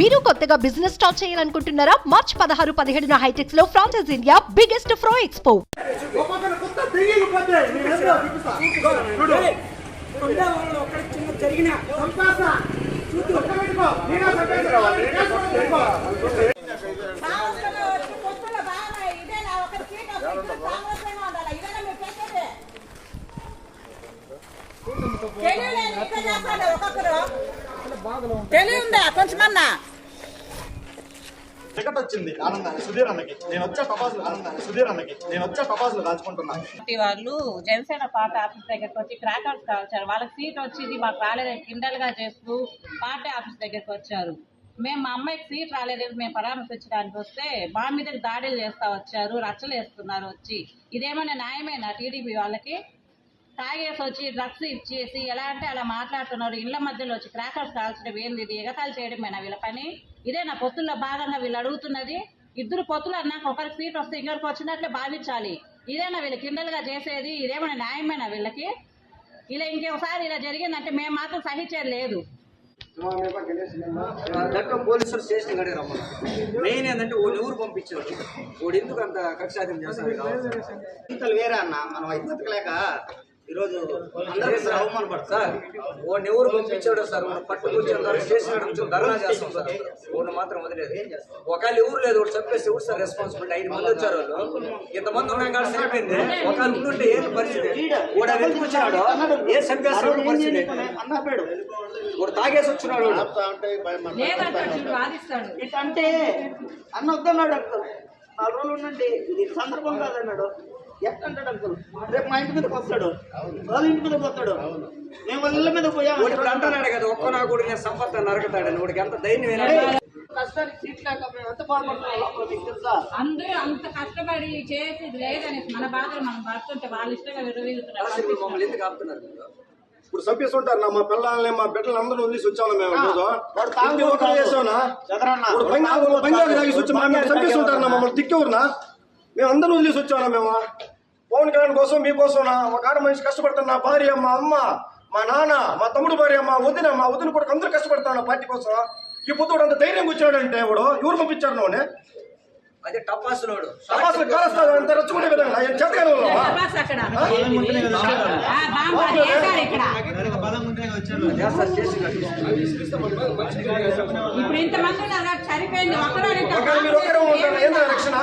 మీరు కొత్తగా business start చేయాలనుకుంటున్నారా? మార్చ్ పదహారు పదిహేడున హైటెక్స్లో ఫ్రాన్సెస్ ఇండియా బిగ్గెస్ట్ ఫ్రో ఎక్స్పో తెలియలేదు కొంచెమన్నా? టికెట్ వచ్చింది ఆనందాన్ని సుధీర్ అన్నకి. నేను వచ్చే టపాసులు ఆనందాన్ని సుధీర్ అన్నకి. నేను వచ్చే టపాసులు దాచుకుంటున్నాను వాళ్ళు జనసేన పార్టీ ఆఫీస్ దగ్గరకు వచ్చి క్రాకర్స్ కాల్చారు. వాళ్ళకి సీట్ వచ్చింది మాకు రాలేదని కిండల్గా చేస్తూ పార్టీ ఆఫీస్ దగ్గరకు వచ్చారు. మేము మా అమ్మాయికి సీట్ రాలేదని మేము పరామర్శించడానికి వస్తే మా మీద దాడులు చేస్తా వచ్చారు రచ్చలు వేస్తున్నారు వచ్చి. ఇదేమైనా న్యాయమేనా టీడీపీ వాళ్ళకి? తాగేసి వచ్చి డ్రగ్స్ ఇచ్చేసి ఎలా అంటే అలా మాట్లాడుతున్నారు. ఇళ్ళ మధ్యలో వచ్చి క్రాకర్స్ కాల్చడం ఏంది ఇది? ఎగతాళి చేయడమేనా వీళ్ళ పని? ఇదే నా పొత్తుల్లో భాగంగా వీళ్ళు అడుగుతున్నది. ఇద్దరు పొత్తులు అన్నాక ఒకరికి సీట్ వస్తే ఇంకొకరికి వచ్చినట్లే భావించాలి. ఇదేనా వీళ్ళు కిండలుగా చేసేది? ఇదేమైనా న్యాయమేనా వీళ్ళకి? ఇలా ఇంకొకసారి ఇలా జరిగిందంటే మేము మాత్రం సహించేది లేదు. దట్టు పోలీసులు స్టేషన్ మెయిన్ ఏంటంటే ఓ ఎవరు పంపించాడు వాడు ఎందుకు అంత కక్షాధం చేస్తాడు ఇంతలు వేరే అన్న మనం బతకలేక ఈరోజు అందరూ అవమానపడతారు. సార్ వాడిని ఎవరు పంపించాడో సార్ వాడు పట్టుకొచ్చిన తర్వాత స్టేషన్ కూర్చొని ధర్నా చేస్తాం సార్. వాడిని మాత్రం వదిలేదు. ఒకవేళ ఎవరు లేదు వాడు చెప్పేసి ఎవరు సార్ రెస్పాన్సిబిలిటీ ఐదు మంది వచ్చారు వాళ్ళు. ఇంతమంది ఉన్నాం కానీ సరిపోయింది. ఒకవేళ ఉండుంటే ఏంటి పరిస్థితి? వాడు అది ఎందుకు వచ్చినాడు ఏ చంపేస్తున్నాడు పరిస్థితి? వాడు తాగేసి వచ్చినాడు వాడు. అంటే అన్న వద్దన్నాడు నాలుగు రోజులు ఉండండి ఇది సందర్భం కాదన్నాడు. ఎట్టంటాడు అంకుల్ రేపు మా ఇంటి మీదకి వస్తాడు. వాళ్ళ ఇంటి మీదకి వస్తాడు మేము వాళ్ళ మీద పోయాము వాడు ఇప్పుడు అంటున్నాడు కదా ఒక్క నా కూడా నేను సంపద నరకతాడని. వాడికి ఎంత ధైర్యం కష్టానికి సీట్ లేక మేము ఎంత బాధపడుతున్నాం మీకు తెలుసా? అందరూ అంత కష్టపడి చేసేది లేదని మన బాధలు మనం పడుతుంటే వాళ్ళ ఇష్టంగా ఇప్పుడు మమ్మల్ని ఎందుకు ఆపుతున్నారు మీరు? ఇప్పుడు చంపేస్తుంటారు నా మా పిల్లల్ని మా బిడ్డలు అందరూ వదిలేసి వచ్చాము మేము ఈరోజు. వాడు ప్రతి ఒక్కరు చేసావునా చదరన్న ఇప్పుడు బంగారు బంగారు తాగేసి వచ్చి మా మీద చంపేస్తుంటారు నా మమ్మల్ని దిక్కెవరునా మేము అందరూ వదిలేసి వచ్చామా మేము? పవన్ కళ్యాణ్ కోసం మీకోసం నా ఒక ఆడ మనిషి కష్టపడుతున్న నా భార్య మా అమ్మ మా నాన్న మా తమ్ముడు భార్య మా వదిన మా వదిన కూడా అందరూ కష్టపడతాను నా పార్టీ కోసం. ఈ పొద్దుడు అంత ధైర్యం కూర్చోడంటే ఇప్పుడు ఎవరు పంపించారు నువ్వు అదే టపాసులోడు అసలు కాలుస్తారు అంత రచ్చుకునే విధంగా. ఆయన ఇప్పుడు ఇంతమంది ఉన్నారు చనిపోయింది రక్షణ?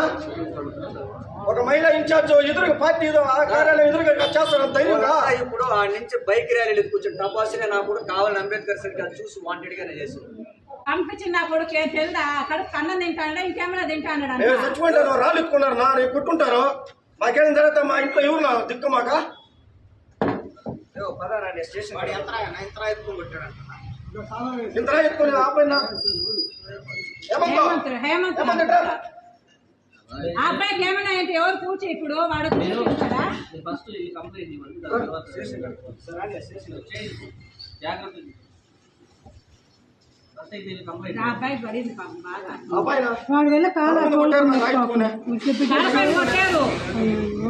ఒక మహిళా ఇన్ఛార్జ్ ఎదురుగా పార్టీ కార్యాలయం ఎదురుగా చేస్తారు? ధైర్యంగా ఇప్పుడు ఆ నుంచి బైక్ ర్యాలీలు కూర్చొని టపాసునే నాకు కూడా కావాలని అంబేద్కర్ సరికి అది చూసి వాంటెడ్ గానే చేసి పంపించిన నా కొడుకు తెలుదా? కడుపు కన్నం తింటాడా? ఇంకేమైనా తింటాడు చచ్చిపోయింటారు రాళ్ళు ఎత్తుకున్నారు? నా నేను కొట్టుంటారు? మాకేం జరిగితే మా ఇంట్లో ఎవరు నా దిక్కు మాక? స్టేషన్ వాడు ఎత్తుకొని ఎత్తుకుని హేమంత్ హేమంత్ అబ్బాయికి ఏమైనా ఎవరు పూచి ఇప్పుడు? వాడు కూర్చుంటాడా? అబ్బాయి పడింది పాపం బాగా. కొట్టారు ఎత్తుకునే.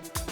Bye.